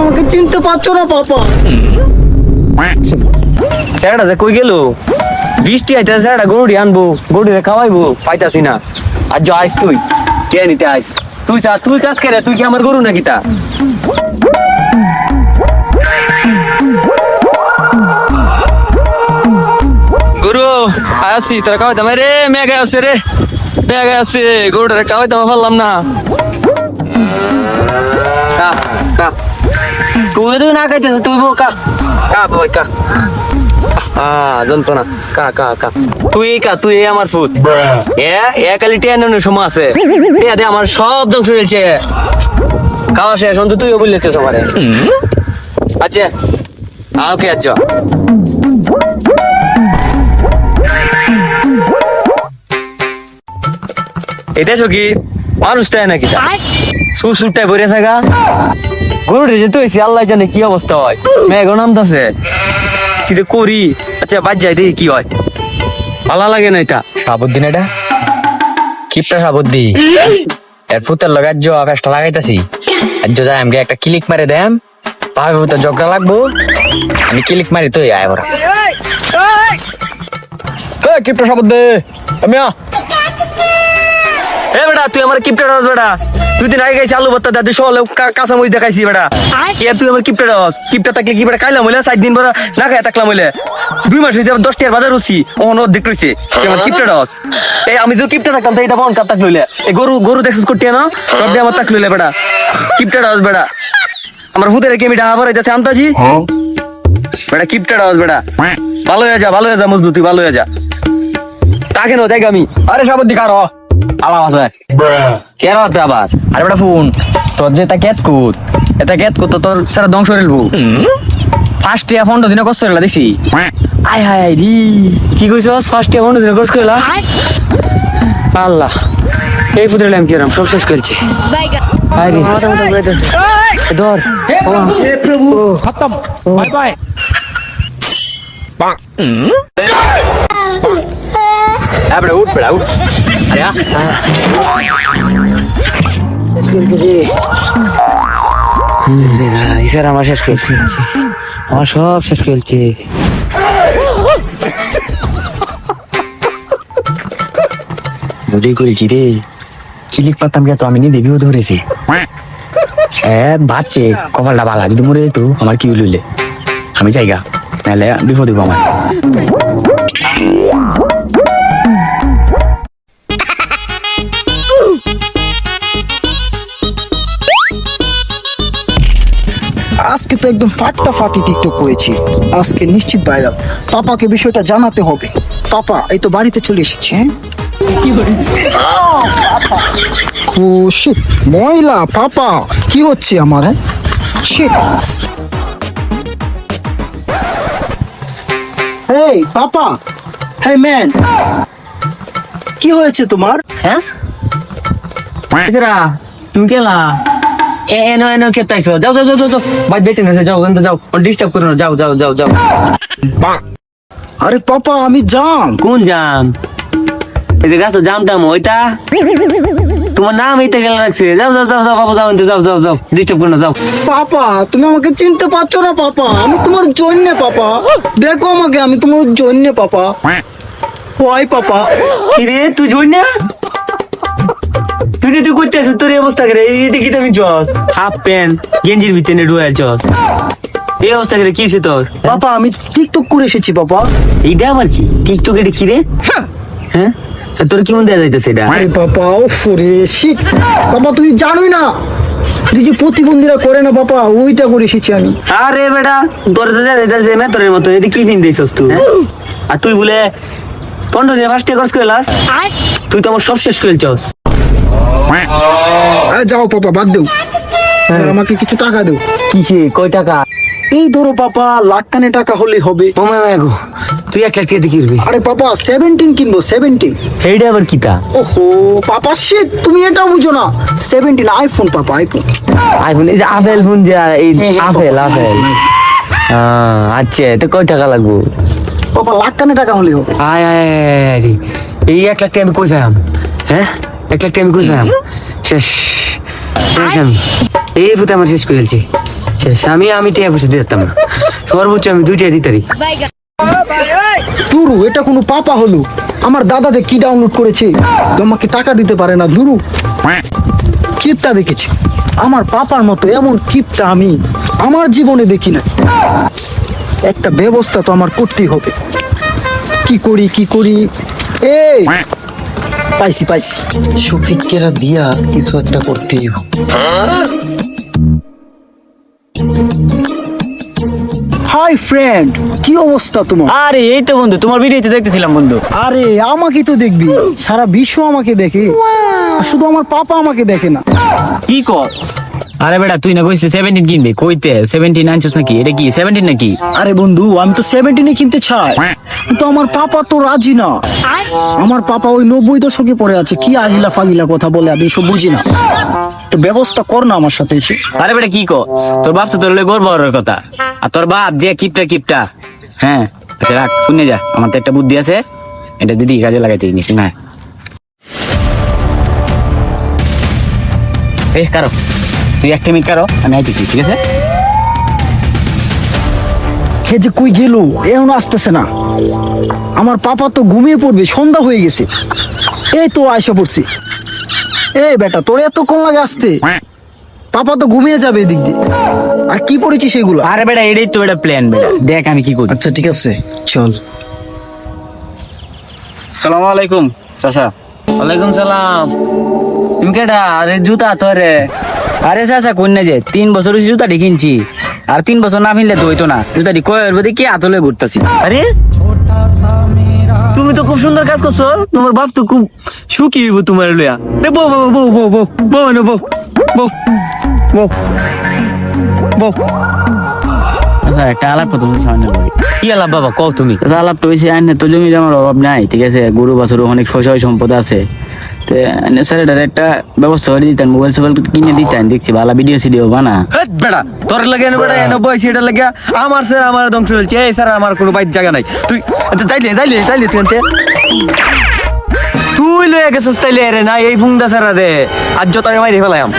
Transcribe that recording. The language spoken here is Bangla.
আমাকে চিনতে পারছ না, পাপা। স্যারটা যে কই গেল? বৃষ্টি আইতে স্যারটা গরুড়ি আনব গরুড়ি খাওয়াইবো, পাইতাছি না। আর যা আইস তুই, কে নিতে আইস? তুই চা, তুই কাজ করে, তুই কি আমার গরু নাকি তা? গুরু আসি, তোরা খাওয়াই দাম রে মেঘা আসছে রে মেঘা আসছে গরুটা খাওয়াই দাম পারলাম না। তুই তো না খাইতেছ তুই কা কা বই কা যন্ত্রণা। কা কা কা তুই কা তুই আমার ফুট। এ সময় আছে। দে আমার সব ধ্বংস হয়েছে খাওয়া শেষ অন্ত তুইও বললেছিস আমারে। আচ্ছা। ওকে আচ্ছা। এটা কি মানুষটাই নাকি? সুসুরটাই ভরে থাকা। গরু রেজে তো আল্লাহ জানে কি অবস্থা হয়। মেঘ নামতাছে। কি যে করি? আচ্ছা বাদ যাই দেখি কি হয়। ভালো লাগে না এটা। সাবুদ্দিন এটা? কিপটা সাবুদ্দি এর ফুতের লগার জো আকাশটা লাগাইতাছি। আর জো যাই আমাকে একটা ক্লিক মারে দেম পাবে তো ঝগড়া লাগবো। আমি ক্লিক মারি তো আয় ওরা। কিপটা সাবুদ্দি আমি আ এ বেটা তুই আমার কিপটা রস বেটা। দুই দিন আগে খাইছি আলু ভর্তা দাদি সহলে কাঁচা মরিচ দেখাইছি বেটা। কি আর তুই আমার কিপটা রস কিপটা থাকলে কি বেটা খাইলাম হইলে? সাত দিন পরে না খাই থাকলাম হইলে। দুই মাস হয়েছে দশ টাকার বাজার রুচি ওখানে অর্ধেক রয়েছে তুই আমার কিপটা রস এই আমি যদি কিপটা থাকতাম তো এটা বন কাপ থাক লইলে এই গরু গরু দেখছিস করতে না? সব দিয়ে আমার থাক লইলে বেটা। কিপটা রস বেটা। আমার হুদের কেমি ডাহা ভরে যাচ্ছে আন্তাজি বেটা কিপটা রস বেটা। ভালো হয়ে যা ভালো হয়ে যা মজদু তুই ভালো হয়ে যা। তাকে নো জায়গা আমি? আরে সাবুদ্দি কারও আলাম আছে। কেন আপনি আবার? আরে বেটা ফোন। তোর যে তা কেত কুত এটা কেত কুত তোর সারা ধ্বংস রেলবো ফার্স্ট ইয়ার পনেরো দিনে কষ্ট রেলা দেখছি। আয় হায় হায় রি। কি কইছস ফার্স্ট ইয়ার বন্ধ দিন কোর্স কইলা আল্লাহ। এই ফুটে ল্যাম কিরাম? সব শেষ করছে। আয় রে। ধর। আরে উঠ বেড়া উঠ। আরে আ ইসার আমার করছে রে। ক্লিক পাতাম তো আমি নিজে ভিউ ধরেছি। হ্যাঁ ভাবছে কপালটা বালা, যদি মরে যেত, আমার কি লইলে আমি যাইগা নাহলে বিপদ আমার। একদম ফাটটা ফাটি টিকটক করেছি। আজকে নিশ্চিত ভাইরাল। পাপাকে বিষয়টা জানাতে হবে। পাপা এই তো বাড়িতে চলে এসেছে হ্যাঁ? ময়লা পাপা কি হচ্ছে আমার হ্যাঁ? শিট এই পাপা হে ম্যান কি হয়েছে তোমার হ্যাঁ? তুমি কেলা এ এনো এনো কেতাইছো যাও যাও যাও যাও যাও। বাইর বেটে নেছে যাও জানতে যাও। ডিস্টার্ব করো না যাও যাও যাও যাও। আরে পাপা আমি জান কোন জাম? এই যে গাছ জাম টাম ওইটা? তোমার নাম এইটা গেল রাখছে। যাও যাও যাও যাও বাবা যাও যাও যাও যাও। ডিস্টার্ব করো না যাও। পাপা তুমি আমাকে চিনতে পারছ না পাপা। আমি তোমার জন্য পাপা। দেখো আমাকে আমি তোমার জন্য পাপা। ওয়াই পাপা? কি রে তুই না তুই তুই করতে আসিস তোর এই অবস্থা করে এই দেখি তুমি চস হাফ প্যান্ট গেঞ্জির ভিতরে ডুয়াল চস এই অবস্থা করে কি হয়েছে তোর? পাপা আমি টিকটক করে এসেছি বাবা। এইটা আবার কি? টিকটক এটা কি রে? হ্যাঁ। তোর কেমন দেওয়া যাইতেছে এটা? আরে বাবা উফ রে শিট বাবা তুমি জানোই না। এই যে প্রতিবন্ধীরা করে না বাবা ওইটা করে এসেছি আমি। আরে বেটা তোর তো দেওয়া যাইতেছে মেতরের মতো এটা কি পিন দিয়েছস তুই হ্যাঁ? আর তুই বলে পনেরো দিনে ফার্স্ট কোর্স করে লাস তুই তো আমার সব শেষ করে চস যাও পাপা বাদ দেও আমাকে কিছু টাকা দেও কিসে কয় টাকা এই ধরো পাপা লাখ কানে টাকা হলেই হবে ও মামা গো তুই এক লাখ টাকা কিনবি আরে পাপা সেভেন্টিন কিনবো সেভেন্টিন এইটা আবার কিতা ওহো পাপা শিট তুমি এটাও বুঝো না seventeen iPhone papa iPhone iPhone এই যে আপেল ফোন যে এই হ্যাঁ, হ্যাঁ, আপেল আপেল হ্যাঁ আচ্ছা তো কয় টাকা লাগবো পাপা লাখ কানে টাকা হলেই হবে আয় আয়। এই এক লাখ টাকা আমি কই পাইলাম হ্যাঁ এক লাখ টাকা আমি কই পাইলাম শেষ। শেষ আমি। এই ফুতে আমার শেষ করে ফেলছি। শেষ। আমি আমি টিয়া পয়সা দিতাম না। সর্বোচ্চ আমি দুইটা দিতারি। দুরু এটা কোনো পাপা হলো। আমার দাদা যে কি ডাউনলোড করেছে তোমাকে টাকা দিতে পারে না দুরু। কিপটা দেখেছি। আমার পাপার মতো এমন কিপটা আমি আমার জীবনে দেখি না একটা ব্যবস্থা তো আমার করতেই হবে। কি করি কি করি? এই পাইছি পাইছি। শফিকেরা দিয়া কিছু একটা করতেই হাই ফ্রেন্ড কি অবস্থা তোমার? আরে এই তো বন্ধু তোমার ভিডিওতে দেখতেছিলাম বন্ধু। আরে আমাকে তো দেখবি। সারা বিশ্ব আমাকে দেখে। শুধু আমার পাপা আমাকে দেখে না। কি কর আরে বেটা তুই না কইছিস সেভেন্টিন কিনবি? কইতে সেভেন্টিন আনছিস নাকি? এটা কি সেভেন্টিন নাকি? আরে বন্ধু আমি তো সেভেন্টিনে কিনতে চাই। কিন্তু আমার পাপা তো রাজি না। আমার পাপা ওই নব্বই দশকে পড়ে আছে। কি আগিলা ফাগিলা কথা বলে আমি এসব বুঝি না। তো ব্যবস্থা কর না আমার সাথে এসে। আরে বেটা কি কর তোর বাপ তো তোর লগে গর্ব করার কথা। আর তোর বাপ যে কিপটা কিপটা। হ্যাঁ? আচ্ছা রাখ শুনে যা। আমার তো একটা বুদ্ধি আছে। এটা দিদি কাজে লাগাইতে নিস না এ কারও। তুই একটা মিনিট কারও আমি আইতেছি ঠিক আছে? হে যে কই গেল এখন আসতেছে না। আমার পাপা তো ঘুমিয়ে পড়বে সন্ধ্যা হয়ে গেছে। এই তো আয়সা পড়ছি। এই বেটা তোর এত কোন লাগে আসতে। পাপা তো ঘুমিয়ে যাবে এদিক দিয়ে। আর কি পড়েছিস সেগুলো আরে বেটা এটাই তো এটা প্ল্যান বেটা। দেখ আমি কি করি। আচ্ছা ঠিক আছে চল। সালাম আলাইকুম চাচা। ওয়ালাইকুম সালাম। তুমি কেডা? আরে জুতা তো রে। আরে চাচা কন্যা যে? তিন বছর হইছে জুতাটি কিনছি। আর তিন বছর না কিনলে তো না। জুতাটি কয়ের বদি কি আতলে ঘুরতাছি। আরে? তুমি তো খুব সুন্দর কাজ করছ। তোমার বাপ তো খুব সুখী হইব তোমার লইয়া। রে বউ বউ বউ বউ বউ বউ এনে বউ বউ বউ বউ। আচ্ছা একটা আলাপ কথা বলছি সামনে কি আলাপ বাবা কও তুমি? আচ্ছা আলাপটা হয়েছে আইনে তো জমির আমার অভাব নাই ঠিক আছে? গরু বাছুর অনেক সয় সম্পদ আছে। তো স্যার এটার একটা ব্যবস্থা করে দিতেন মোবাইল সোবাইল কিনে দিতেন দেখছি ভালো ভিডিও সিডিও বানা। বেড়া তোর লাগে বেড়া এনে বয়সী এটা লাগে আমার স্যার আমার ধ্বংস হয়েছে এই স্যার আমার কোনো বাইর জায়গা নাই। তুই আচ্ছা, যাইলে যাইলে যাইলে তুই তুই লয়ে গেছিস তাইলে রে না এই ফুংদা স্যার রে আজ যত আমি মাইরে ফেলাম